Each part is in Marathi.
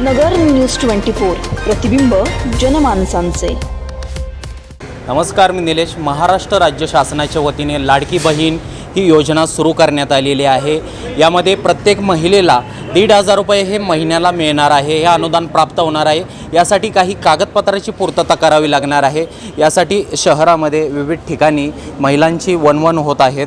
नगर न्यूज ट्वेंटी फोर प्रतिबिंब जनमानसांचे. नमस्कार मी निलेश. महाराष्ट्र राज्य शासनाच्या वतीने लाडकी बहीण ही योजना सुरू करण्यात आलेली आहे. यामध्ये प्रत्येक महिलेला दीड हजार रुपये हे महिन्याला मिळणार आहे हे अनुदान प्राप्त होणार आहे. यासाठी काही कागदपत्राची पूर्तता करावी लागणार आहे. यासाठी शहरामध्ये विविध ठिकाणी महिलांची वनवन होत आहेत.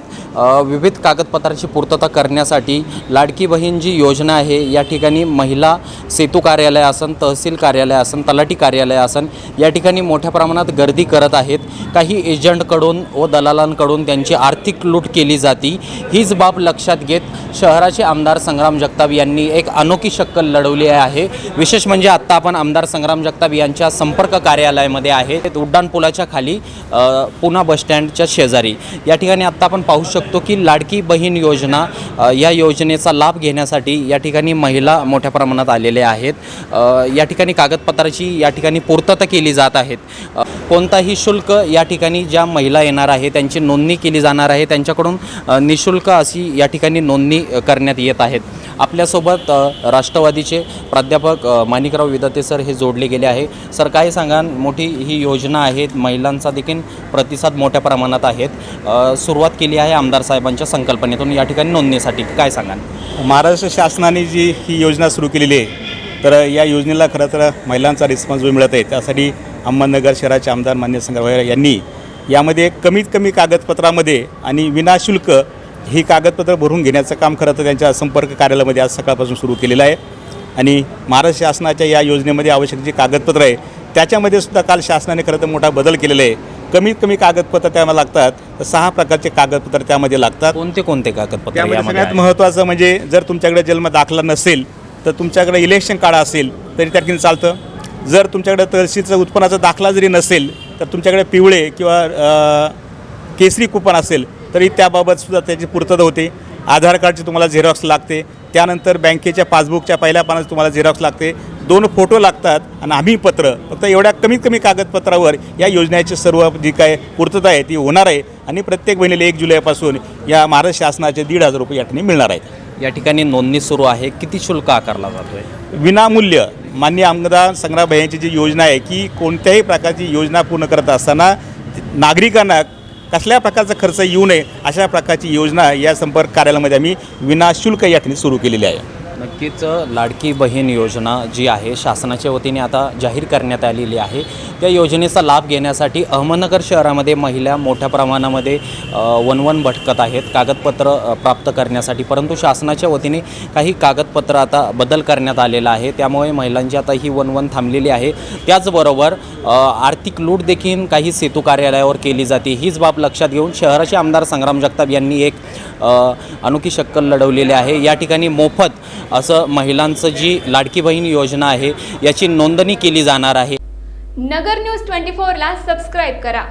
विविध कागदपत्राची पूर्तता करण्यासाठी लाडकी बहीण जी योजना आहे या ठिकाणी महिला सेतू कार्यालय असन तहसील कार्यालय असन तलाठी कार्यालय असन या ठिकाणी मोठ्या प्रमाणात गर्दी करत आहेत. काही एजंटकडून व दलालांकडून त्यांची आर्थिक लूट केली जाती. हीच बाब लक्षात घेत शहराचे आमदार संग्राम जगताप यांनी एक अनोखी शक्कल लढवली आहे. विशेष म्हणजे आत्ता आपण आमदार संग्राम जगताप यांच्या संपर्क कार्यालयामध्ये आहे. उड्डाण पुलाच्या खाली पुना बसस्टँडच्या शेजारी. या ठिकाणी आत्ता आपण पाहू शकतो की लाडकी बहीण योजना या योजनेचा लाभ घेण्यासाठी या ठिकाणी महिला मोठ्या प्रमाणात आलेल्या आहेत. या ठिकाणी कागदपत्राची या ठिकाणी पूर्तता केली जात आहेत. कोणताही शुल्क या ठिकाणी ज्या महिला येणार आहे त्यांची नोंदणी केली जाणार आहे त्यांच्याकडून निशुल्क अशी या ठिकाणी नोंदणी करण्यात येत आहेत. आपल्यासोबत राष्ट्रवादीचे प्राध्यापक माणिकराव विदते सर हे जोडले गेले आहे. सर काय सांगा मोठी ही योजना आहे महिलांचा देखील प्रतिसाद मोठ्या प्रमाणात आहेत. सुरुवात केली आहे आमदार साहेबांच्या संकल्पनेतून या ठिकाणी नोंदणीसाठी. काय सांगाल? महाराष्ट्र शासनाने जी ही योजना सुरू केलेली आहे तर या योजनेला खरं तर महिलांचा रिस्पॉन्स मिळत आहे. त्यासाठी अहमदनगर शहराचे आमदार मान्य संग्रह यांनी यामध्ये कमीत कमी कागदपत्रामध्ये आणि विनाशुल्क ही कागदपत्र भरून घेण्याचं काम खरं तर त्यांच्या संपर्क कार्यालयामध्ये आज सकाळपासून सुरू केलेलं आहे. आणि महाराष्ट्र शासनाच्या या योजनेमध्ये आवश्यक जी कागदपत्र आहे त्याच्यामध्ये सुद्धा काल शासनाने खरं तर मोठा बदल केलेला आहे. कमीत कमी कागदपत्र त्यामध्ये लागतात तर सहा प्रकारचे कागदपत्र त्यामध्ये लागतात. कोणते कोणते कागदपत्र त्यामध्ये सगळ्यात? महत्त्वाचं म्हणजे जर तुमच्याकडे जन्म दाखला नसेल तर तुमच्याकडे इलेक्शन कार्ड असेल तरी त्या ठिकाणी चालतं. जर तुमच्याकडे तहसीलचं उत्पन्नाचा दाखला जरी नसेल तर तुमच्याकडे पिवळे किंवा केसरी कुपन असेल तरी त्याबाबतसुद्धा त्याची पूर्तता होते. आधार कार्डची तुम्हाला झेरॉक्स लागते. त्यानंतर बँकेच्या पासबुकच्या पहिल्या पानात तुम्हाला झेरॉक्स लागते. दोन फोटो लागतात आणि आम्ही पत्र. फक्त एवढ्या कमीत कमी कागदपत्रावर या योजनेची सर्व जी काय पूर्तता आहे ती होणार आहे. आणि प्रत्येक महिन्याला एक जुलैपासून या महाराष्ट्र शासनाचे दीड हजार रुपये या ठिकाणी मिळणार आहेत. या ठिकाणी नोंदणी सुरू आहे. किती शुल्क आकारला जातो आहे विनामूल्य मान्य आमदार संग्राम जी योजना आहे की कोणत्याही प्रकारची योजना पूर्ण करत असताना नागरिकांना कसल्या प्रकारचा खर्च येऊ नये अशा प्रकारची योजना या संपर्क कार्यालयामध्ये आम्ही विनाशुल्क या ठिकाणी सुरू केलेली आहे. नक्कीच लाडकी बहीण योजना जी आहे शासनाच्या वतीने आता जाहीर करण्यात आलेली आहे. त्या योजनेचा लाभ घेण्यासाठी अहमदनगर शहरामध्ये महिला मोठ्या प्रमाणामध्ये वनवन भटकत आहेत कागदपत्र प्राप्त करण्यासाठी. परंतु शासनाच्या वतीने काही कागदपत्र आता बदल करण्यात आलेला आहे. त्यामुळे महिलांची आता ही वनवन थांबलेली आहे. त्याचबरोबर आर्थिक लूट देखील काही सेतू कार्यालयावर केली जाते. हीच बाब लक्षात घेऊन शहराचे आमदार संग्राम जगताप यांनी एक अनोखी शक्कल लढवलेली आहे. या ठिकाणी मोफत असं महिलांचं जी लाडकी बहीण योजना आहे याची नोंदणी केली जाणार आहे. नगर न्यूज ट्वेंटी फोरला सबस्क्राईब करा.